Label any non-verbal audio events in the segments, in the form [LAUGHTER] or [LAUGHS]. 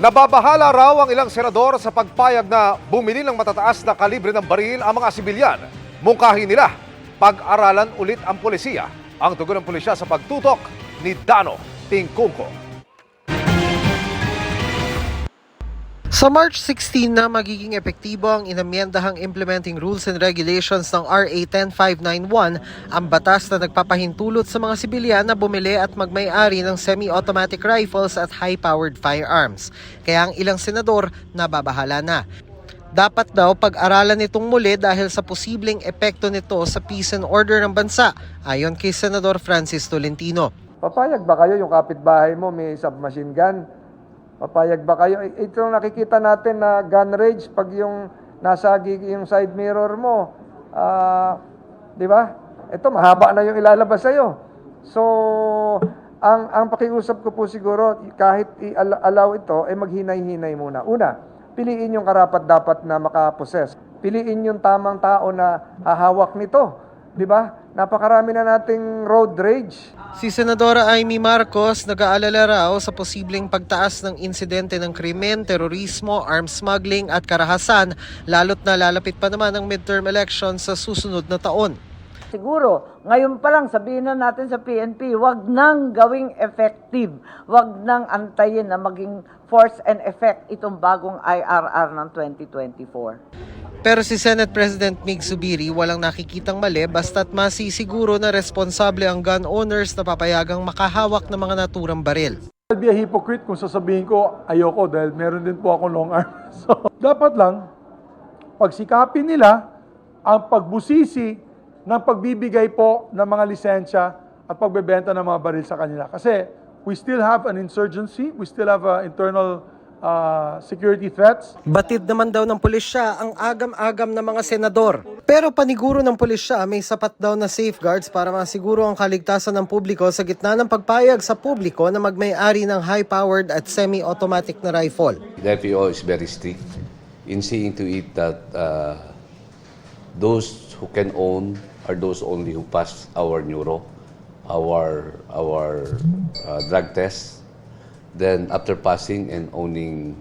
Nababahala raw ang ilang senador sa pagpayag na bumili ng matataas na kalibre ng baril ang mga sibilyan. Mungkahi nila, pag-aralan ulit ang polisiya. Ang tugon ng pulisya sa pagtutok ni Dano Tingkungko. Sa March 16 na magiging epektibo ang inamyendahang Implementing Rules and Regulations ng RA 10591, ang batas na nagpapahintulot sa mga sibilyan na bumili at magmay-ari ng semi-automatic rifles at high-powered firearms. Kaya ang ilang senador nababahala na. Dapat daw pag-aralan itong muli dahil sa posibleng epekto nito sa peace and order ng bansa, ayon kay Senador Francis Tolentino. Papayag ba kayo yung kapitbahay mo may submachine gun? Papayag ba kayo? Ito nakikita natin na gun rage pag yung nasa gig- yung side mirror mo. ah, di ba? Ito mahaba na yung ilalabas sa'yo. So, ang ang pakiusap ko po siguro kahit i-allow ito ay maghinay-hinay muna. Una, piliin yung karapat dapat na makaposes. Piliin yung tamang tao na hahawak nito. Di ba? Napakarami na nating road rage. Si Senadora Amy Marcos nag-aalala raw sa posibleng pagtaas ng insidente ng krimen, terorismo, arms smuggling at karahasan lalo't na lalapit pa naman ang midterm elections sa susunod na taon. Siguro, ngayon pa lang sabihin na natin sa PNP, wag nang gawing effective. Wag nang antayin na maging force and effect itong bagong IRR ng 2024. Pero si Senate President Mig Zubiri walang nakikitang mali basta't masisiguro na responsable ang gun owners na papayagang makahawak ng mga naturang baril. I'll be a hypocrite kung sasabihin ko ayoko dahil meron din po ako long arm. [LAUGHS] So, dapat lang pagsikapin nila ang pagbusisi ng pagbibigay po ng mga lisensya at pagbebenta ng mga baril sa kanila. Kasi we still have an insurgency, we still have uh, internal uh, security threats. Batid naman daw ng pulisya ang agam-agam ng mga senador. Pero paniguro ng pulisya may sapat daw na safeguards para masiguro ang kaligtasan ng publiko sa gitna ng pagpayag sa publiko na magmay-ari ng high-powered at semi-automatic na rifle. The FEO is very strict in seeing to it that uh, those who can own are those only who pass our neuro, our our uh, drug test. Then after passing and owning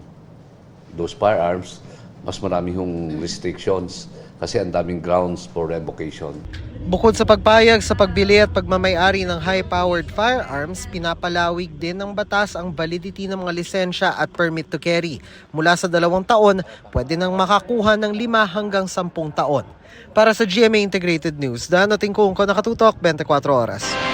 those firearms, mas marami yung restrictions kasi ang daming grounds for revocation. Bukod sa pagpayag sa pagbili at pagmamayari ng high-powered firearms, pinapalawig din ng batas ang validity ng mga lisensya at permit to carry. Mula sa dalawang taon, pwede nang makakuha ng lima hanggang sampung taon. Para sa GMA Integrated News, Dano Tingkong ko nakatutok 24 oras.